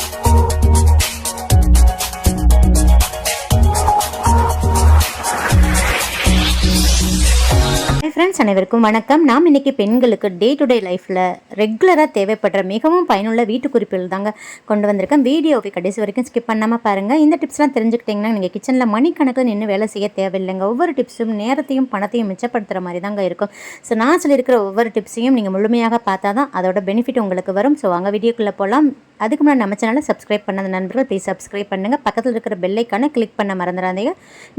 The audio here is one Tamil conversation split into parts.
Bye. ஃப்ரெண்ட்ஸ் அனைவருக்கும் வணக்கம். நாம் இன்னைக்கு பெண்களுக்கு டே டு டே லைஃப்பில் ரெகுலராக தேவைப்படுற மிகவும் பயனுள்ள வீட்டு குறிப்புகள் தாங்க கொண்டு வந்திருக்கேன். வீடியோவை கடைசி வரைக்கும் ஸ்கிப் பண்ணாமல் பாருங்கள் இந்த டிப்ஸ்லாம் தெரிஞ்சுக்கிட்டிங்கன்னா நீங்கள் கிச்சனில் மணிக்கணக்கு நின்று வேலை செய்ய தேவையில்லைங்க. ஒவ்வொரு டிப்ஸும் நேரத்தையும் பணத்தையும் மிச்சப்படுத்துகிற மாதிரி தாங்க இருக்கும். ஸோ நான் சொல்லியிருக்கிற ஒவ்வொரு டிப்ஸையும் நீங்கள் முழுமையாக பார்த்தா தான் அதோட பெனிஃபிட் உங்களுக்கு வரும். ஸோ வாங்க வீடியோக்குள்ளே போகலாம் அதுக்கு முன்னாடி நம்ம சேனலை சப்ஸ்கிரைப் பண்ணாத நண்பர்கள் ப்ளீஸ் சப்ஸ்கிரைப் பண்ணுங்கள் பக்கத்தில் இருக்கிற பெல்லைக்கான கிளிக் பண்ண மறந்துடாதீங்க.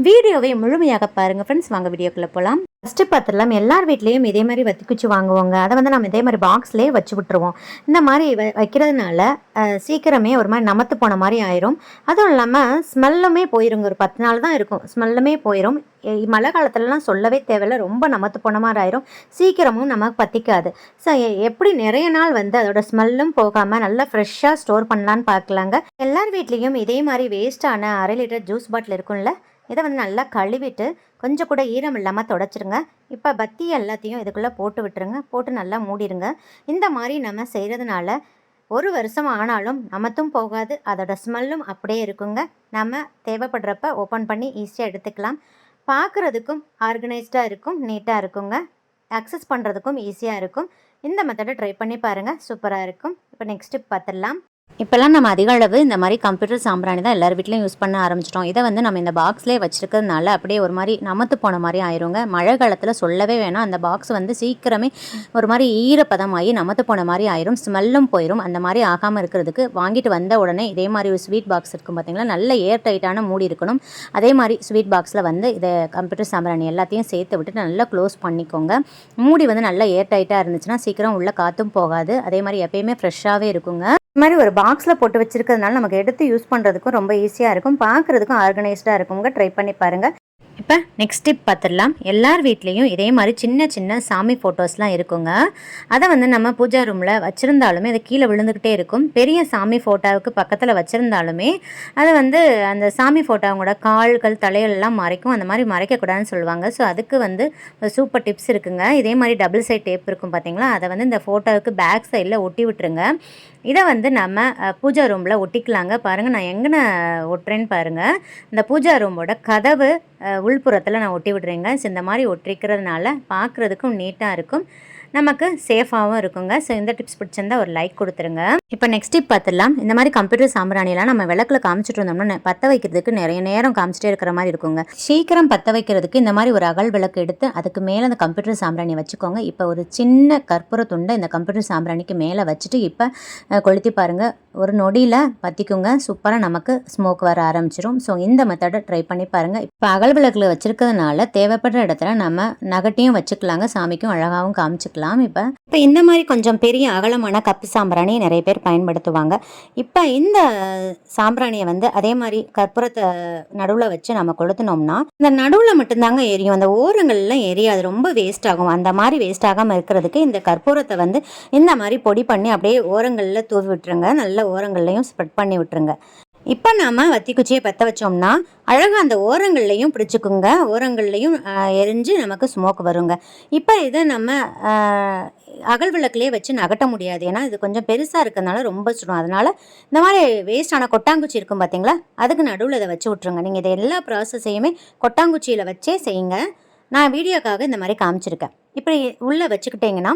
வீடியோவை முழுமையாக பாருங்கள் ஃப்ரெண்ட்ஸ் வாங்க வீடியோக்குள்ளே போகலாம் ஃபஸ்ட்டு பார்த்துடலாம் எல்லார் வீட்லேயும் இதே மாதிரி வத்திக்குச்சி வாங்குவாங்க. அதை வந்து நம்ம இதே மாதிரி பாக்ஸ்லேயே வச்சு விட்ருவோம் இந்த மாதிரி வ வைக்கிறதுனால சீக்கிரமே ஒரு மாதிரி நமத்து போன மாதிரி ஆயிரும். அதுவும் இல்லாமல் ஸ்மெல்லுமே போயிருங்க. ஒரு பத்து நாள் தான் இருக்கும். ஸ்மெல்லுமே போயிடும் மழை காலத்துலலாம் சொல்லவே தேவையில்ல. ரொம்ப நமத்து போன மாதிரி ஆயிரும். சீக்கிரமும் நமக்கு பற்றிக்காது ஸோ எப்படி நிறைய நாள் வந்து அதோட ஸ்மெல்லும் போகாமல் நல்லா ஃப்ரெஷ்ஷாக ஸ்டோர் பண்ணலான்னு பார்க்கலாங்க எல்லார் வீட்லேயும் இதே மாதிரி வேஸ்ட்டான அரை லிட்டர் ஜூஸ் பாட்டில் இருக்கும்ல இதை வந்து நல்லா கழுவிட்டு கொஞ்சம் கூட ஈரம் இல்லாமல் தொடச்சிருங்க. இப்போ பத்தி எல்லாத்தையும் இதுக்குள்ளே போட்டு விட்டுருங்க. போட்டு நல்லா மூடிடுங்க இந்த மாதிரி நம்ம செய்கிறதுனால ஒரு வருஷம் ஆனாலும் நமத்தும் போகாது. அதோட ஸ்மெல்லும் அப்படியே இருக்குங்க. நம்ம தேவைப்படுறப்ப ஓப்பன் பண்ணி ஈஸியாக எடுத்துக்கலாம். பார்க்குறதுக்கும் ஆர்கனைஸ்டாக இருக்கும் நீட்டாக இருக்குங்க. அக்சஸ் பண்ணுறதுக்கும் ஈஸியாக இருக்கும். இந்த மெத்தடை ட்ரை பண்ணி பாருங்கள் சூப்பராக இருக்கும். இப்போ நெக்ஸ்ட் பார்த்துடலாம் இப்போல்லாம் நம்ம அதிக அளவு இந்த மாதிரி கம்ப்யூட்டர் சாம்பிராணி தான் எல்லார் வீட்லையும் யூஸ் பண்ண ஆரம்பிச்சிட்டோம். இதை வந்து நம்ம இந்த பாக்ஸ்லேயே வச்சிருக்கிறதுனால அப்படியே ஒரு மாதிரி நமத்து போன மாதிரி ஆயிருங்க. மழை காலத்தில் சொல்லவே வேணாம். அந்த பாக்ஸ் வந்து சீக்கிரமே ஒரு மாதிரி ஈரப்பதமாகி நமத்து போன மாதிரி ஆயிரும். ஸ்மெல்லும் போயிடும் அந்த மாதிரி ஆகாமல் இருக்கிறதுக்கு வாங்கிட்டு வந்த உடனே இதே மாதிரி ஒரு ஸ்வீட் பாக்ஸ் இருக்கும் பார்த்தீங்களா நல்ல ஏர் டைட்டான மூடி இருக்கணும். அதே மாதிரி ஸ்வீட் பாக்ஸில் வந்து இதை கம்ப்யூட்டர் சாம்பிராணி எல்லாத்தையும் சேர்த்து விட்டு நல்லா க்ளோஸ் பண்ணிக்கோங்க. மூடி வந்து நல்லா ஏர் டைட்டாக இருந்துச்சுன்னா சீக்கிரம் உள்ளே காற்றும் போகாது. அதே மாதிரி எப்பயுமே ஃப்ரெஷ்ஷாகவே இருக்குங்க. இந்த மாதிரி ஒரு பாக்ஸில் போட்டு வச்சிருக்கிறதுனால நமக்கு எடுத்து யூஸ் பண்ணுறதுக்கும் ரொம்ப ஈஸியாக இருக்கும். பார்க்குறதுக்கும் ஆர்கனைஸ்டாக இருக்குங்க ட்ரை பண்ணி பாருங்கள் இப்போ நெக்ஸ்ட் டிப் பார்த்துடலாம் எல்லார் வீட்லேயும் இதே மாதிரி சின்ன சின்ன சாமி ஃபோட்டோஸ்லாம் இருக்குங்க. அதை வந்து நம்ம பூஜா ரூமில் வச்சுருந்தாலுமே அது கீழே விழுந்துக்கிட்டே இருக்கும். பெரிய சாமி ஃபோட்டோவுக்கு பக்கத்தில் வச்சுருந்தாலுமே அதை வந்து அந்த சாமி ஃபோட்டோவோட கால்கள் தலையெல்லாம் மறைக்கும். அந்த மாதிரி மறைக்கக்கூடாதுன்னு சொல்லுவாங்க. ஸோ அதுக்கு வந்து சூப்பர் டிப்ஸ் இருக்குங்க. இதே மாதிரி டபுள் சைட் டேப் இருக்கும் பார்த்தீங்களா அதை வந்து இந்த ஃபோட்டோவுக்கு பேக் சைடில் ஒட்டி விட்டுருங்க. இதை வந்து நம்ம பூஜா ரூமில் ஒட்டிக்கலாங்க. பாருங்கள் நான் எங்கே ஒட்டுறேன்னு பாருங்கள் இந்த பூஜா ரூமோட கதவு உள்புறத்தில் நான் ஒட்டி விடுறேங்க. ஸோ இந்த மாதிரி ஒட்டிக்கிறதுனால பார்க்குறதுக்கும் நீட்டாக இருக்கும். நமக்கு சேஃபாகவும் இருக்குங்க. ஸோ இந்த டிப்ஸ் பிடிச்சிருந்தா ஒரு லைக் கொடுத்துருங்க. இப்போ நெக்ஸ்ட் டிப் பார்த்துடலாம். இந்த மாதிரி கம்ப்யூட்டர் சாம்பிராணிலாம் நம்ம விளக்கில் காமிச்சிட்டு இருந்தோம்னா பற்ற வைக்கிறதுக்கு நிறைய நேரம் காமிச்சிட்டே இருக்கிற மாதிரி இருக்குங்க. சீக்கிரம் பற்ற வைக்கிறதுக்கு இந்த மாதிரி ஒரு அகல் விளக்கு எடுத்து அதுக்கு மேலே அந்த கம்ப்யூட்டர் சாம்பிராணி வச்சுக்கோங்க. இப்போ ஒரு சின்ன கற்பூர துண்டை இந்த கம்ப்யூட்டர் சாம்பிராணிக்கு மேலே வச்சுட்டு இப்போ கொளுத்தி பாருங்க. ஒரு நொடியில் பற்றிக்குங்க சூப்பராக நமக்கு ஸ்மோக் வர ஆரம்பிச்சிடும் ஸோ இந்த மெத்தடை ட்ரை பண்ணி பாருங்கள் இப்போ அகல் விளக்கில் வச்சுருக்கிறதுனால தேவைப்படுற இடத்துல நம்ம நகட்டையும் வச்சுக்கலாங்க. சாமிக்கும் அழகாகவும் காமிச்சிக்கலாம் இப்போ இப்போ இந்த மாதிரி கொஞ்சம் பெரிய அகலமான கப்பு சாம்பிராணி நிறைய பேர் பயன்படுத்துவாங்க. இப்போ இந்த சாம்பிராணியை வந்து அதே மாதிரி கற்பூரத்தை நடுவில் வச்சு நம்ம கொளுத்துனோம்னா இந்த நடுவில் மட்டும்தாங்க எரியும். அந்த ஓரங்கள்லாம் எரியாது ரொம்ப வேஸ்ட் ஆகும். அந்த மாதிரி வேஸ்ட் ஆகாமல் இருக்கிறதுக்கு இந்த கற்பூரத்தை வந்து இந்த மாதிரி பொடி பண்ணி அப்படியே ஓரங்களில் தூவி விட்டுருங்க. நல்ல ஓரங்கள்லையும் ஸ்ப்ரெட் பண்ணி விட்டுருங்க. இப்போ நாம் வத்தி குச்சியை பற்ற வச்சோம்னா அழகாக அந்த ஓரங்கள்லையும் பிடிச்சிக்குங்க. ஓரங்கள்லையும் எரிஞ்சு நமக்கு ஸ்மோக் வருங்க. இப்போ இதை நம்ம அகல் விளக்குலேயே வச்சு நகட்ட முடியாது. ஏன்னா இது கொஞ்சம் பெருசாக இருக்கிறதுனால ரொம்ப சுடும். அதனால் இந்த மாதிரி வேஸ்டான கொட்டாங்குச்சி இருக்கும் பார்த்தீங்களா அதுக்கு நடுவில் இதை வச்சு விட்ருங்க நீங்கள் இதை எல்லா ப்ராசஸையுமே கொட்டாங்குச்சியில் வச்சே செய்யுங்க. நான் வீடியோக்காக இந்த மாதிரி காமிச்சிருக்கேன். இப்படி உள்ளே வச்சுக்கிட்டிங்கன்னா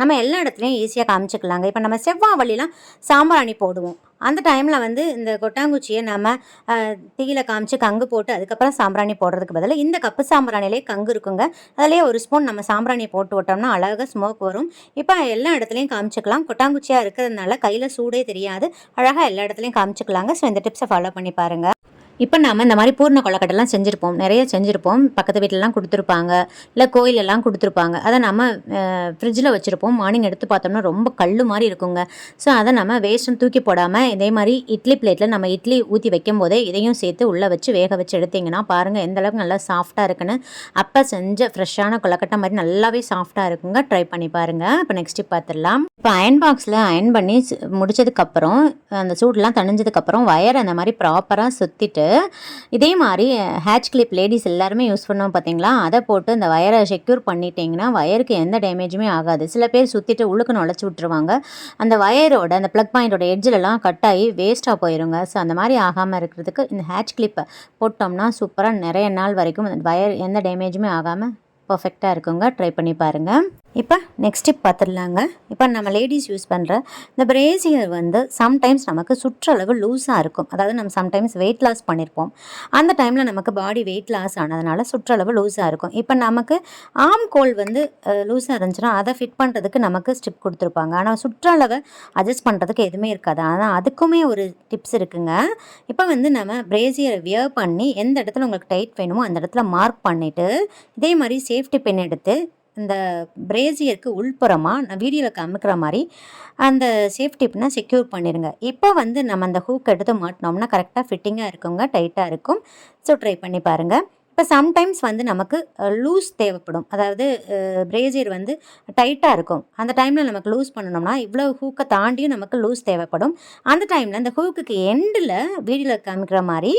நம்ம எல்லா இடத்துலையும் ஈஸியாக காமிச்சிக்கலாங்க. இப்போ நம்ம செவ்வாவளிலாம் சாம்பிராணி போடுவோம். அந்த டைமில் வந்து இந்த கொட்டாங்குச்சியை நம்ம தீயில காமிச்சு கங்கு போட்டு அதுக்கப்புறம் சாம்பிராணி போடுறதுக்கு பதிலாக இந்த கப்பு சாம்பிராணிலே கங்கு இருக்குங்க. அதிலே ஒரு ஸ்பூன் நம்ம சாம்பிராணி போட்டு விட்டோம்னா அழகாக ஸ்மோக் வரும். இப்போ எல்லா இடத்துலையும் காமிச்சிக்கலாம். கொட்டாங்குச்சியாக இருக்கிறதுனால கையில் சூடே தெரியாது. அழகாக எல்லா இடத்துலையும் காமிச்சிக்கலாங்க. ஸோ இந்த டிப்ஸை ஃபாலோ பண்ணி பாருங்கள் இப்போ நம்ம இந்த மாதிரி பூர்ண கொலக்கட்டைலாம் செஞ்சுருப்போம். நிறைய செஞ்சுருப்போம். பக்கத்து வீட்டிலலாம் கொடுத்துருப்பாங்க. இல்லை கோயிலெல்லாம் கொடுத்துருப்பாங்க. அதை நம்ம ஃப்ரிட்ஜில் வச்சுருப்போம். மார்னிங் எடுத்து பார்த்தோம்னா ரொம்ப கல் மாதிரி இருக்குங்க. ஸோ அதை நம்ம வேஸ்ட்டும் தூக்கி போடாமல் இதே மாதிரி இட்லி பிளேட்டில் நம்ம இட்லி ஊற்றி வைக்கும் போதே இதையும் சேர்த்து உள்ளே வச்சு வேக வச்சு எடுத்தீங்கன்னா பாருங்கள் எந்தளவுக்கு நல்லா சாஃப்டாக இருக்குன்னு. அப்போ செஞ்ச ஃப்ரெஷ்ஷான கொலக்கட்டை மாதிரி நல்லாவே சாஃப்டாக இருக்குங்க. ட்ரை பண்ணி பாருங்கள் இப்போ நெக்ஸ்ட்டு பார்த்துடலாம் இப்போ அயன் பாக்ஸில் அயன் பண்ணி ஸ்- முடிச்சதுக்கப்புறம் அந்த சூடெலாம் தணிஞ்சதுக்கப்புறம் வயர் அந்த மாதிரி ப்ராப்பராக சுற்றிட்டு இதே மாதிரி ஹேட்ச் கிளிப் லேடிஸ் எல்லாருமே யூஸ் பண்ணோம் பார்த்தீங்களா அதை போட்டு இந்த வயரை செக்யூர் பண்ணிட்டீங்கன்னா வயருக்கு எந்த டேமேஜுமே ஆகாது. சில பேர் சுற்றிட்டு உள்ளுக்கு நுழைச்சி விட்ருவாங்க அந்த வயரோட அந்த ப்ளக் பாயிண்டோட எட்ஜிலலாம் கட் ஆகி வேஸ்ட்டாக போயிருங்க. ஸோ அந்த மாதிரி ஆகாமல் இருக்கிறதுக்கு இந்த ஹேட்ச் கிளிப்பை போட்டோம்னா சூப்பராக நிறைய நாள் வரைக்கும் அந்த வயர் எந்த டேமேஜுமே ஆகாமல் பர்ஃபெக்டாக இருக்குங்க. ட்ரை பண்ணி பாருங்கள் இப்போ நெக்ஸ்ட் டிப் பார்த்துடலாங்க இப்போ நம்ம லேடிஸ் யூஸ் பண்ணுற இந்த பிரேசியர் வந்து சம்டைம்ஸ் நமக்கு சுற்றளவு லூஸாக இருக்கும். அதாவது நம்ம சம்டைம்ஸ் வெயிட் லாஸ் பண்ணியிருப்போம் அந்த டைமில் நமக்கு பாடி வெயிட் லாஸ் ஆனதுனால சுற்றளவு லூஸாக இருக்கும். இப்போ நமக்கு ஆம் கோல் வந்து லூஸாக இருந்துச்சுன்னா அதை ஃபிட் பண்ணுறதுக்கு நமக்கு ஸ்டிப் கொடுத்துருப்பாங்க. ஆனால் சுற்றளவை அட்ஜஸ்ட் பண்ணுறதுக்கு எதுவுமே இருக்காது. ஆனால் அதுக்குமே ஒரு டிப்ஸ் இருக்குங்க. இப்போ வந்து நம்ம பிரேசியரை வியர் பண்ணி எந்த இடத்துல உங்களுக்கு டைட் வேணுமோ அந்த இடத்துல மார்க் பண்ணிவிட்டு இதே மாதிரி சேஃப்டி பெண் எடுத்து இந்த பிரேசியருக்கு உள்புறமாக நான் வீடியோவில் காமிக்கிற மாதிரி அந்த சேஃப்டி பின்னை செக்யூர் பண்ணிடுங்க இப்போ வந்து நம்ம அந்த ஹூக் எடுத்து மாட்டினோம்னா கரெக்டாக ஃபிட்டிங்காக இருக்குங்க டைட்டாக இருக்கும். ஸோ ட்ரை பண்ணி பாருங்கள் இப்போ சம்டைம்ஸ் வந்து நமக்கு லூஸ் தேவைப்படும். அதாவது பிரேசியர் வந்து டைட்டாக இருக்கும். அந்த டைமில் நமக்கு லூஸ் பண்ணணும்னா இவ்வளோ ஹூக்கை தாண்டியும் நமக்கு லூஸ் தேவைப்படும். அந்த டைமில் அந்த ஹூக்குக்கு எண்டில் வீடியோவில் காமிக்கிற மாதிரி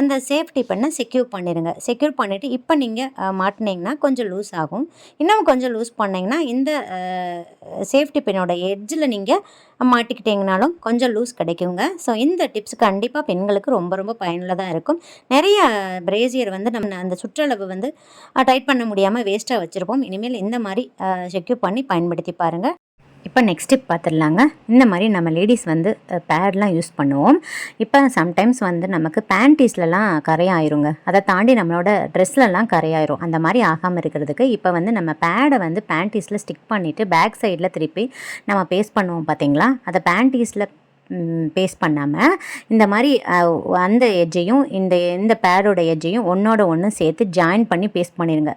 அந்த சேஃப்டி பண்ண செக்யூர் பண்ணிடுங்க செக்யூர் பண்ணிவிட்டு இப்போ நீங்கள் மாட்டினீங்கன்னா கொஞ்சம் லூஸ் ஆகும். இன்னும் கொஞ்சம் லூஸ் பண்ணிங்கன்னா இந்த சேஃப்டி பின்னோட எட்ஜில் நீங்கள் மாட்டிக்கிட்டிங்கனாலும் கொஞ்சம் லூஸ் கிடைக்குங்க. ஸோ இந்த டிப்ஸ் கண்டிப்பாக பெண்களுக்கு ரொம்ப ரொம்ப பயனுள்ளதாக இருக்கும். நிறைய பிரேசியர் வந்து நம்ம அந்த சுற்றளவு வந்து டைட் பண்ண முடியாமல் வேஸ்ட்டாக வச்சுருப்போம். இனிமேல் இந்த மாதிரி செக்யூர் பண்ணி பயன்படுத்தி பாருங்கள் இப்போ நெக்ஸ்ட் டிப் பார்த்துடலாங்க இந்த மாதிரி நம்ம லேடிஸ் வந்து பேட்லாம் யூஸ் பண்ணுவோம். இப்போ சம்டைம்ஸ் வந்து நமக்கு பேண்டீஸ்லலாம் கரையாயிருங்க. அதை தாண்டி நம்மளோட ட்ரெஸ்லலாம் கரையாயிரும். அந்த மாதிரி ஆகாமல் இருக்கிறதுக்கு இப்போ வந்து நம்ம பேடை வந்து பேண்டீஸில் ஸ்டிக் பண்ணிவிட்டு பேக் சைடில் திருப்பி நம்ம பேஸ்ட் பண்ணுவோம் பார்த்தீங்களா அதை பேண்டீஸில் பேஸ்ட் பண்ணாமல் இந்த மாதிரி அந்த எஜ்ஜையும் இந்த இந்த பேடோட எஜ்ஜையும் ஒன்றோட ஒன்று சேர்த்து ஜாயின் பண்ணி பேஸ்ட் பண்ணிடுங்க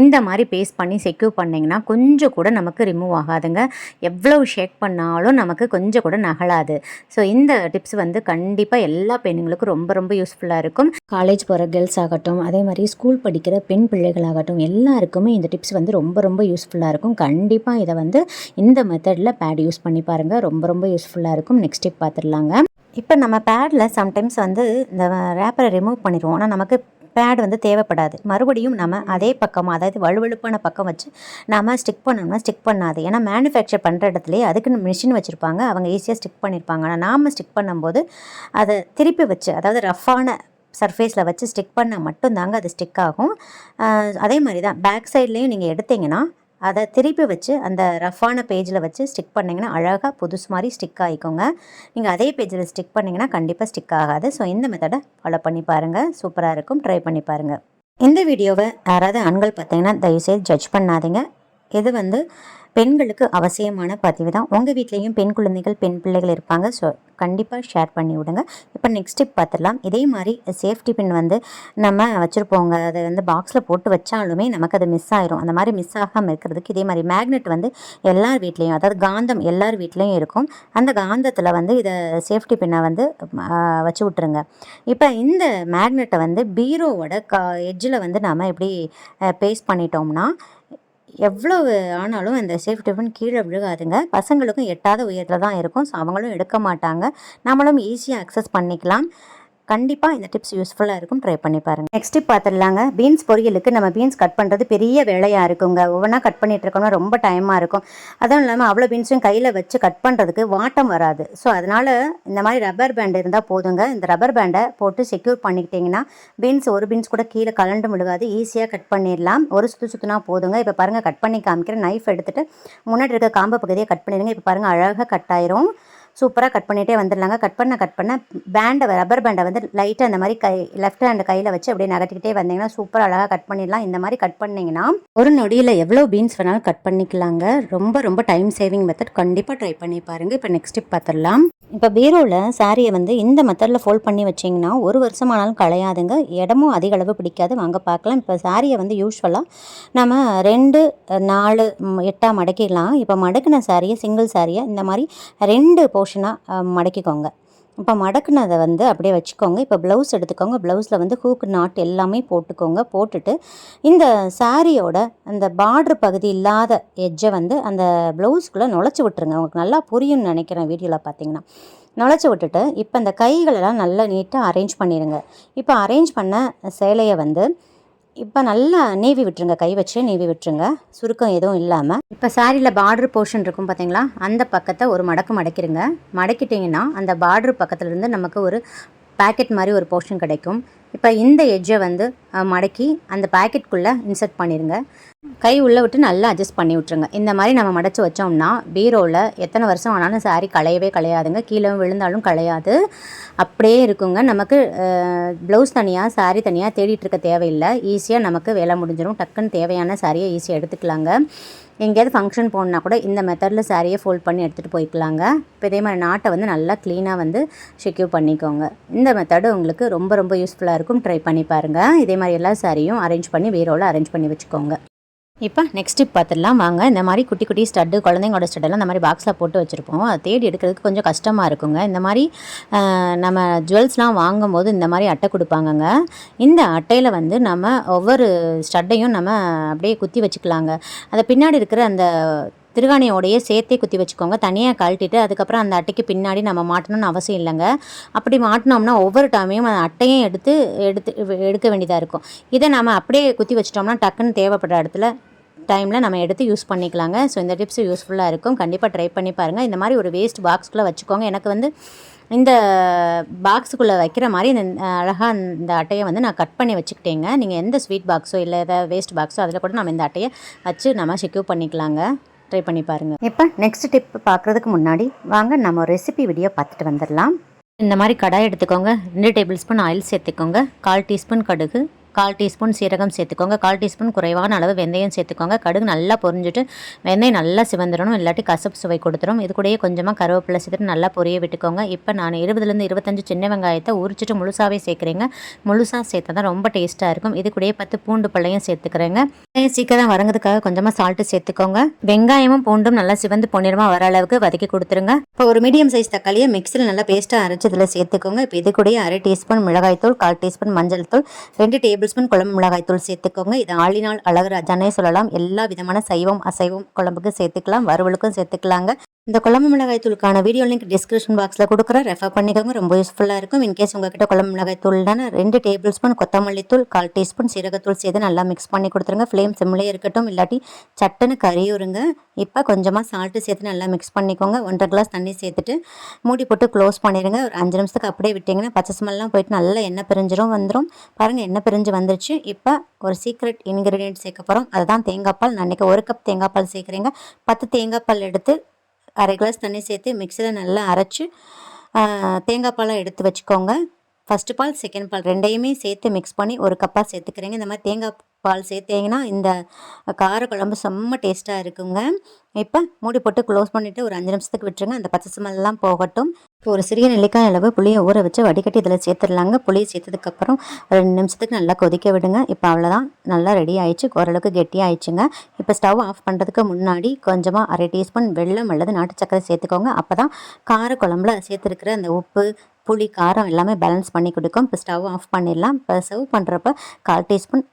இந்த மாதிரி பேஸ்ட் பண்ணி செக்யூர் பண்ணிங்கன்னா கொஞ்சம் கூட நமக்கு ரிமூவ் ஆகாதுங்க. எவ்வளோ ஷேக் பண்ணாலும் நமக்கு கொஞ்சம் கூட நகலாது. ஸோ இந்த டிப்ஸ் வந்து கண்டிப்பாக எல்லா பெண்ணுங்களுக்கும் ரொம்ப ரொம்ப யூஸ்ஃபுல்லாக இருக்கும். காலேஜ் போகிற கேர்ள்ஸ் ஆகட்டும் அதே மாதிரி ஸ்கூல் படிக்கிற பெண் பிள்ளைகளாகட்டும் எல்லாருக்குமே இந்த டிப்ஸ் வந்து ரொம்ப ரொம்ப யூஸ்ஃபுல்லாக இருக்கும். கண்டிப்பாக இதை வந்து இந்த மெத்தடில் பேட் யூஸ் பண்ணி பாருங்கள் ரொம்ப ரொம்ப யூஸ்ஃபுல்லாக இருக்கும். நெக்ஸ்ட் டிப் பார்த்துடலாங்க இப்போ நம்ம பேடில் சம்டைம்ஸ் வந்து இந்த ரேப்பரை ரிமூவ் பண்ணிடுவோம். ஆனால் நமக்கு பேட் வந்து தேவைப்படாது. மறுபடியும் நம்ம அதே பக்கமாக அதாவது வலுவழுப்பான பக்கம் வச்சு நம்ம ஸ்டிக் பண்ணோம்னா ஸ்டிக் பண்ணாது. ஏன்னா மேனுஃபேக்சர் பண்ணுற இடத்துலேயே அதுக்குன்னு மிஷின் வச்சுருப்பாங்க. அவங்க ஈஸியாக ஸ்டிக் பண்ணியிருப்பாங்க ஆனால் நாம் ஸ்டிக் பண்ணும்போது அதை திருப்பி வச்சு அதாவது ரஃப்பான சர்ஃபேஸில் வச்சு ஸ்டிக் பண்ணால் மட்டும்தாங்க அது ஸ்டிக் ஆகும். அதே மாதிரி தான் பேக் சைட்லேயும் நீங்கள் எடுத்தீங்கன்னா அதை திருப்பி வச்சு அந்த ரஃப்பான பேஜில் வச்சு ஸ்டிக் பண்ணிங்கன்னா அழகாக புதுசு மாதிரி ஸ்டிக் ஆகிக்கோங்க நீங்கள் அதே பேஜில் ஸ்டிக் பண்ணிங்கன்னா கண்டிப்பாக ஸ்டிக் ஆகாது. ஸோ இந்த மெத்தடை ஃபாலோ பண்ணி பாருங்கள் சூப்பராக இருக்கும். ட்ரை பண்ணி பாருங்கள் இந்த வீடியோவை யாராவது ஆண்கள் பார்த்தீங்கன்னா தயவுசெய்து ஜட்ஜ் பண்ணாதீங்க. இது வந்து பெண்களுக்கு அவசியமான பதிவு தான். உங்கள் வீட்லேயும் பெண் குழந்தைகள் பெண் பிள்ளைகள் இருப்பாங்க. ஸோ கண்டிப்பாக ஷேர் பண்ணி விடுங்க. இப்போ நெக்ஸ்ட் டிப் பார்த்துடலாம் இதே மாதிரி சேஃப்டி பின் வந்து நம்ம வச்சுருப்போங்க. அதை வந்து பாக்ஸில் போட்டு வச்சாலுமே நமக்கு அது மிஸ் ஆயிரும். அந்த மாதிரி மிஸ் ஆகாமல் இருக்கிறதுக்கு இதே மாதிரி மேக்னெட் வந்து எல்லார் வீட்லேயும் அதாவது காந்தம் எல்லார் வீட்லேயும் இருக்கும். அந்த காந்தத்தில் வந்து இதை சேஃப்டி பின்னை வந்து வச்சு விட்ருங்க இப்போ இந்த மேக்னெட்டை வந்து பீரோவோட கா எட்ஜில் வந்து நம்ம எப்படி பேஸ்ட் பண்ணிட்டோம்னா எவ்வளவு ஆனாலும் அந்த சேஃப் டிஃபன் கீழே விழுகாதுங்க. பசங்களுக்கும் எட்டாத உயரத்தில் தான் இருக்கும். ஸோ அவங்களும் எடுக்க மாட்டாங்க. நம்மளும் ஈஸியாக அக்சஸ் பண்ணிக்கலாம். கண்டிப்பாக இந்த டிப்ஸ் யூஸ்ஃபுல்லாக இருக்கும். ட்ரை பண்ணி பாருங்கள் நெக்ஸ்ட் டிப் பார்த்துடலாங்க. பீன்ஸ் பொரியலுக்கு நம்ம பீன்ஸ் கட் பண்ணுறது பெரிய வேலையாக இருக்குங்க. ஒவ்வொன்றா கட் பண்ணிட்டு இருக்கோம்னா ரொம்ப டைமாக இருக்கும். அதுவும் இல்லாமல் அவ்வளோ பீன்ஸும் கையில் வச்சு கட் பண்ணுறதுக்கு வாட்டம் வராது. ஸோ அதனால் இந்த மாதிரி ரப்பர் பேண்ட் இருந்தால் போதுங்க. இந்த ரப்பர் பேண்டை போட்டு செக்யூர் பண்ணிக்கிட்டிங்கன்னா பீன்ஸ் ஒரு பீன்ஸ் கூட கீழே கலண்டு விழுகாது. ஈஸியாக கட் பண்ணிடலாம். ஒரு சுற்று சுற்றுனா போதுங்க. இப்போ பாருங்கள் கட் பண்ணி காமிக்கிற நைஃப் எடுத்துகிட்டு முன்னாடி இருக்க காம்பு பகுதியை கட் பண்ணிடுங்க. இப்போ பாருங்கள் அழகாக கட் ஆயிரும். சூப்பராக கட் பண்ணிகிட்டே வந்துடலாங்க. கட் பண்ண கட் பண்ண பேண்டை ரப்பர் பேண்டை வந்து லைட்டாக அந்த மாதிரி கை லெஃப்ட் ஹேண்ட் கையில் வச்சு அப்படியே நகட்டிக்கிட்டே வந்தீங்கன்னா சூப்பர் அழகாக கட் பண்ணிடலாம். இந்த மாதிரி கட் பண்ணிங்கன்னா ஒரு நொடியில் எவ்வளோ பீன்ஸ் வேணாலும் கட் பண்ணிக்கலாங்க. ரொம்ப ரொம்ப டைம் சேவிங் மெத்தட் கண்டிப்பாக ட்ரை பண்ணி பாருங்கள் இப்போ நெக்ஸ்ட் டிப் பார்த்துடலாம் இப்போ பீரோவில் சாரியை வந்து இந்த மெத்தடில் ஃபோல்ட் பண்ணி வச்சிங்கன்னா ஒரு வருஷமானாலும் களையாதுங்க. இடமும் அதிக அளவு பிடிக்காது. வாங்க பார்க்கலாம். இப்போ சாரியை வந்து யூஸ்வலாக நம்ம ரெண்டு நாலு எட்டாக மடக்கிடலாம். இப்போ மடக்கின சாரியை சிங்கிள் சாரியை இந்த மாதிரி ரெண்டு போர்ஷனாக மடக்கிக்கோங்க. இப்போ மடக்குனதை வந்து அப்படியே வச்சுக்கோங்க. இப்போ ப்ளவுஸ் எடுத்துக்கோங்க. ப்ளவுஸில் வந்து ஹூக் நாட் எல்லாமே போட்டுக்கோங்க. போட்டுட்டு இந்த சாரியோட அந்த பார்டர் பகுதி இல்லாத எஜ்ஜை வந்து அந்த ப்ளவுஸ்குள்ளே நுழைச்சி விட்டுருங்க. உங்களுக்கு நல்லா புரியும்னு நினைக்கிறேன் வீடியோவில் பார்த்தீங்கன்னா. நுழைச்சி விட்டுட்டு இப்போ இந்த கைகளெல்லாம் நல்லா நீட்டாக அரேஞ்ச் பண்ணிடுங்க இப்போ அரேஞ்ச் பண்ண சேலையை வந்து இப்போ நல்லா நேவி விட்டுருங்க கை வச்சு நேவி விட்டுருங்க. சுருக்கம் எதுவும் இல்லாமல் இப்போ சாரியில் பார்டர் போர்ஷன் இருக்கும் பார்த்தீங்களா அந்த பக்கத்தை ஒரு மடக்கு மடக்கிடுங்க மடக்கிட்டிங்கன்னா அந்த பார்டர் பக்கத்துலேருந்து நமக்கு ஒரு பேக்கெட் மாதிரி ஒரு போர்ஷன் கிடைக்கும். இப்போ இந்த எட்ஜை வந்து மடக்கி அந்த பேக்கெட்குள்ளே இன்சர்ட் பண்ணிடுங்க கை உள்ளே விட்டு நல்லா அட்ஜஸ்ட் பண்ணி விட்ருங்க இந்த மாதிரி நம்ம மடச்சி வச்சோம்னா பீரோவில் எத்தனை வருஷம் ஆனாலும் சாரீ களையவே களையாதுங்க. கீழே விழுந்தாலும் களையாது. அப்படியே இருக்குங்க. நமக்கு ப்ளவுஸ் தனியாக சாரீ தனியாக தேடிட்டு இருக்க தேவையில்லை. ஈஸியாக நமக்கு வேலை முடிஞ்சிடும் டக்குன்னு தேவையான சாரியை ஈஸியாக எடுத்துக்கலாங்க. எங்கேயாவது ஃபங்க்ஷன் போகணுன்னா கூட இந்த மெத்தடில் சாரியை ஃபோல்ட் பண்ணி எடுத்துகிட்டு போய்க்கலாங்க. இப்போ இதே மாதிரி நாட்டை வந்து நல்லா க்ளீனாக வந்து செக்யூர் பண்ணிக்கோங்க. இந்த மெத்தடு உங்களுக்கு ரொம்ப ரொம்ப யூஸ்ஃபுல்லாக இருக்கும் ட்ரை பண்ணி பாருங்கள் இதே மாதிரி எல்லா சாரியும் அரேஞ்ச் பண்ணி பீரோவில் அரேஞ்ச் பண்ணி வச்சுக்கோங்க. இப்போ நெக்ஸ்ட் டிப் பார்த்துடலாம். வாங்க இந்த மாதிரி குட்டி குட்டி ஸ்டட்டு குழந்தைங்களோட ஸ்டட்டெல்லாம் இந்த மாதிரி பாக்ஸில் போட்டு வச்சுருப்போம். அதை தேடி எடுக்கிறதுக்கு கொஞ்சம் கஷ்டமாக இருக்குங்க. இந்த மாதிரி நம்ம ஜுவல்ஸ்லாம் வாங்கும்போது இந்த மாதிரி அட்டை கொடுப்பாங்கங்க. இந்த அட்டையில் வந்து நம்ம ஒவ்வொரு ஸ்டட்டையும் நம்ம அப்படியே குத்தி வச்சுக்கலாங்க. அதை பின்னாடி இருக்கிற அந்த திருகாணியோடையே சேர்த்தே குத்தி வச்சுக்கோங்க. தனியாக கழட்டிட்டு அதுக்கப்புறம் அந்த அட்டைக்கு பின்னாடி நம்ம மாட்டணும்னு அவசியம் இல்லைங்க. அப்படி மாட்டினோம்னா ஒவ்வொரு டைமையும் அந்த அட்டையும் எடுத்து எடுத்து எடுக்க வேண்டியதாக இருக்கும். இதை நம்ம அப்படியே குத்தி வச்சிட்டோம்னா டக்குன்னு தேவைப்படுற இடத்துல டைமில் நம்ம எடுத்து யூஸ் பண்ணிக்கலாங்க. ஸோ இந்த டிப்ஸ் யூஸ்ஃபுல்லாக இருக்கும். கண்டிப்பாக ட்ரை பண்ணி பாருங்கள் இந்த மாதிரி ஒரு வேஸ்ட் பாக்ஸ்குள்ளே வச்சுக்கோங்க. எனக்கு வந்து இந்த பாக்ஸுக்குள்ளே வைக்கிற மாதிரி இந்த அழகாக இந்த அட்டையை வந்து நான் கட் பண்ணி வச்சுக்கிட்டேங்க. நீங்கள் எந்த ஸ்வீட் பாக்ஸோ இல்லை ஏதாவது வேஸ்ட் பாக்ஸோ அதில் கூட நம்ம இந்த அட்டையை வச்சு நம்ம செக்யூர் பண்ணிக்கலாங்க. ட்ரை பண்ணி பாருங்கள் இப்போ நெக்ஸ்ட் டிப் பார்க்குறதுக்கு முன்னாடி வாங்க நம்ம ரெசிபி வீடியோ பார்த்துட்டு வந்துடலாம். இந்த மாதிரி கடாய் எடுத்துக்கோங்க. ரெண்டு டேபிள் ஸ்பூன் ஆயில் சேர்த்துக்கோங்க. கால் டீஸ்பூன் கடுகு. கால் டீஸ்பூன் சீரகம் சேர்த்துக்கோங்க. கால் டீஸ்பூன் குறைவான அளவு வெந்தயம் சேர்த்துக்கோங்க. கடுகு நல்லா பொரிஞ்சுட்டு வெந்தயம் நல்லா சிவந்துடணும். இல்லாட்டி கசப்பு சுவை கொடுத்துரும். இது கூடயே கொஞ்சமாக கருவேப்பிலை சேர்த்துட்டு நல்லா பொரிய விட்டுக்கோங்க. இப்போ நான் இருபதுலேருந்து இருபத்தஞ்சு சின்ன வெங்காயத்தை உரிச்சிட்டு முழுசாவே சேர்க்குறேங்க. முழுசாக சேர்த்தா தான் ரொம்ப டேஸ்ட்டாக இருக்கும். இது கூடயே பத்து பூண்டு பள்ளையும் சேர்த்துக்கிறேங்க. சீக்கிரம் வரங்கிறதுக்காக கொஞ்சமாக சால்ட்டு சேர்த்துக்கோங்க. வெங்காயமும் பூண்டும் நல்லா சிவந்து பொன்னிறமாக வர அளவுக்கு வதக்கி கொடுத்துருங்க. இப்போ ஒரு மீடியம் சைஸ் தக்காளியை மிக்சியில் நல்லா பேஸ்ட்டாக அரைச்சி இதில் சேர்த்துக்கோங்க. இப்போ இது கூடயே அரை டீஸ்பூன் மிளகாய்த்தூள் கால் டீஸ்பூன் மஞ்சள் தூள் ரெண்டு டேபிள் ஸ்பூன் குழம்பு மிளகாய்த்தூள் சேர்த்துக்கோங்க. இது ஆளினால் அழகு ரஜானே சொல்லலாம். எல்லா விதமான சைவம் அசைவம் குழம்புக்கு சேர்த்துக்கலாம். வறுவலுக்கும் சேர்த்துக்கலாங்க. இந்த குழம்பு மிளகாய் தூளுக்கான வீடியோ லிங்க் டிஸ்கிரிப்ஷன் பாக்ஸில் கொடுக்குறேன். ரெஃபர் பண்ணிக்கோங்க. ரொம்ப யூஸ்ஃபுல்லாக இருக்கும். இன்கேஸ் உங்ககிட்ட குழம்பு மிளகாய் தூள்னா ரெண்டு டேபிள் ஸ்பூன் கொத்தமல்லி தூள் கால் டீஸ்பூன் சீரகத்தூள் சேர்த்து நல்லா மிக்ஸ் பண்ணி கொடுத்துருங்க. ஃப்ளேம் சிம்லேயே இருக்கட்டும். இல்லாட்டி சட்டுன்னு கறியுருங்க இப்போ கொஞ்சமாக சால்ட்டு சேர்த்து நல்லா மிக்ஸ் பண்ணிக்கோங்க. ஒன்றரை கிளாஸ் தண்ணி சேர்த்துட்டு மூடி போட்டு க்ளோஸ் பண்ணிடுங்க ஒரு அஞ்சு நிமிஷத்துக்கு அப்படியே விட்டிங்கன்னா பச்சை ஸ்மெல்லாம் போயிட்டு நல்லா எண்ணெய் பிரிஞ்சிரும் வந்துடும் பாருங்கள் எண்ணெய் பிரிஞ்சு வந்துருச்சு. இப்போ ஒரு சீக்ரெட் இன்க்ரீடியன்ட் சேர்க்க போகிறோம் அதுதான் தேங்காய் பால். நான் அன்றைக்கி ஒரு கப் தேங்காய் பால் சேர்க்குறீங்க. பத்து தேங்காய் பால் எடுத்து அரை கிளாஸ் தண்ணி சேர்த்து மிக்சியில் நல்லா அரைச்சி தேங்காய் பாலை எடுத்து வச்சுக்கோங்க. ஃபஸ்ட்டு பால் செகண்ட் பால் ரெண்டையுமே சேர்த்து மிக்ஸ் பண்ணி ஒரு கப்பாக சேர்த்துக்கிறேங்க. இந்த மாதிரி தேங்காய் பால் சேர்த்தீங்கன்னா இந்த கார குழம்பு செம்ம டேஸ்ட்டாக இருக்குங்க. இப்போ மூடி போட்டு க்ளோஸ் பண்ணிவிட்டு ஒரு அஞ்சு நிமிஷத்துக்கு விட்டுருங்க. அந்த பச்சை ஸ்மெல்லாம் போகட்டும். இப்போ ஒரு சிறிய நெல்லிக்காய் அளவு புளியை ஊற வச்சு வடிகட்டி இதில் சேர்த்துடலாங்க. புளியை சேர்த்ததுக்கப்புறம் ரெண்டு நிமிஷத்துக்கு நல்லா கொதிக்க விடுங்க. இப்போ அவ்வளோதான் நல்லா ரெடி ஆயிடுச்சு. ஓரளவுக்கு கெட்டியாக ஆயிடுச்சுங்க இப்போ ஸ்டவ் ஆஃப் பண்ணுறதுக்கு முன்னாடி கொஞ்சமாக அரை டீஸ்பூன் வெல்லம் அல்லது நாட்டு சக்கரை சேர்த்துக்கோங்க. அப்போ தான் கார குழம்புல சேர்த்துருக்கிற அந்த உப்பு புளி காரம் எல்லாமே பேலன்ஸ் பண்ணி கொடுக்கும். இப்போ ஸ்டவ் ஆஃப் பண்ணிடலாம். இப்போ சர்வ் பண்ணுறப்ப கால் டீஸ்பூன்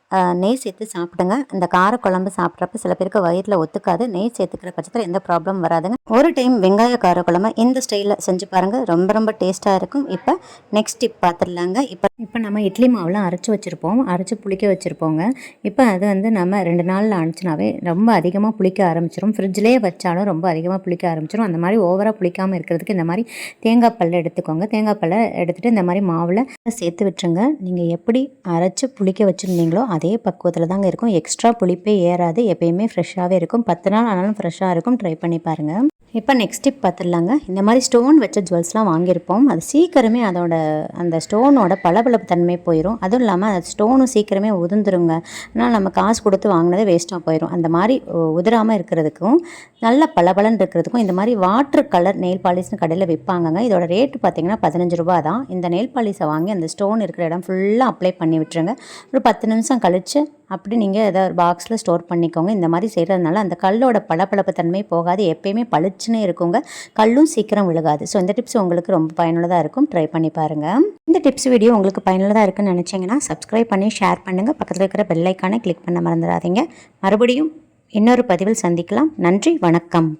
நெய் சேர்த்து சாப்பிடுங்க. இந்த கார குழம்பு சாப்பிட்றப்ப சில பேருக்கு வயிற்றில் ஒத்துக்காது. நெய் சேர்த்துக்கிற பட்சத்தில் எந்த ப்ராப்ளம் வராதுங்க. ஒரு டைம் வெங்காய கார குழம்பு இந்த ஸ்டைலில் செஞ்சு பாருங்கள் ரொம்ப ரொம்ப டேஸ்ட்டாக இருக்கும். இப்போ நெக்ஸ்ட் டிப் பார்த்துடலாங்க இப்போ இப்போ நம்ம இட்லி மாவுலாம் அரைச்சி வச்சுருப்போம். அரைச்சி புளிக்க வச்சுருப்போங்க. இப்போ அது வந்து நம்ம ரெண்டு நாளில் அனுச்சுனாவே ரொம்ப அதிகமாக புளிக்க ஆரம்பிச்சிரும். ஃப்ரிட்ஜ்லேயே வச்சாலும் ரொம்ப அதிகமாக புளிக்க ஆரம்பிச்சிரும். அந்த மாதிரி ஓவராக புளிக்காமல் இருக்கிறதுக்கு இந்த மாதிரி தேங்காய் பல்ல எடுத்துக்கோங்க. தேங்காய் பல்ல எடுத்துகிட்டு இந்த மாதிரி மாவில் சேர்த்து விட்டுருங்க. நீங்கள் எப்படி அரைச்சி புளிக்க வச்சுருந்தீங்களோ அதே பக்குவத்தில் தாங்க இருக்கும். எக்ஸ்ட்ரா புளிப்பே ஏறாது. எப்பயுமே ஃப்ரெஷ்ஷாகவே இருக்கும். பத்து நாள் ஆனாலும் ஃப்ரெஷ்ஷாக இருக்கும். ட்ரை பண்ணி பாருங்கள் இப்போ நெக்ஸ்ட் டிப் பார்த்துடலாங்க. இந்த மாதிரி ஸ்டோன் வச்ச ஜுவல்ஸ்லாம் வாங்கியிருப்போம். அது சீக்கிரமே அதோட அந்த ஸ்டோனோட பளபளப்பு தன்மை போயிடும் அதுவும் இல்லாமல் அது ஸ்டோனும் சீக்கிரமே உதிர்ந்துருங்க. ஆனால் நம்ம காசு கொடுத்து வாங்கினதே வேஸ்ட்டாக போயிடும் அந்த மாதிரி உதிராமல் இருக்கிறதுக்கும் நல்ல பளபளன்னு இருக்கிறதுக்கும் இந்த மாதிரி வாட்டர் கலர் நெயில் பாலிஷ்னு கடையில் விற்பாங்கங்க இதோட ரேட்டு பார்த்தீங்கன்னா பதினஞ்சு ரூபா தான். இந்த நெயில் பாலிஷை வாங்கி அந்த ஸ்டோன் இருக்கிற இடம் ஃபுல்லாக அப்ளை பண்ணி விட்டுருங்க. ஒரு பத்து நிமிஷம் கழித்து அப்படி நீங்கள் ஏதோ ஒரு பாக்ஸில் ஸ்டோர் பண்ணிக்கோங்க. இந்த மாதிரி செய்கிறதுனால அந்த கல்லோட பளபளப்பு தன்மை போகாது. எப்பயுமே பளிச்சுன்னு இருக்குங்க. கல்லும் சீக்கிரம் விழுகாது. ஸோ இந்த டிப்ஸ் உங்களுக்கு ரொம்ப பயனுள்ளதாக இருக்கும். ட்ரை பண்ணி பாருங்கள் இந்த டிப்ஸ் வீடியோ உங்களுக்கு பயனுள்ளதாக இருக்குன்னு நினச்சிங்கன்னா சப்ஸ்கிரைப் பண்ணி ஷேர் பண்ணுங்கள் பக்கத்தில் இருக்கிற பெல்லைக்கானை கிளிக் பண்ண மறந்துடாதீங்க. மறுபடியும் இன்னொரு பதிவில் சந்திக்கலாம். நன்றி. வணக்கம்.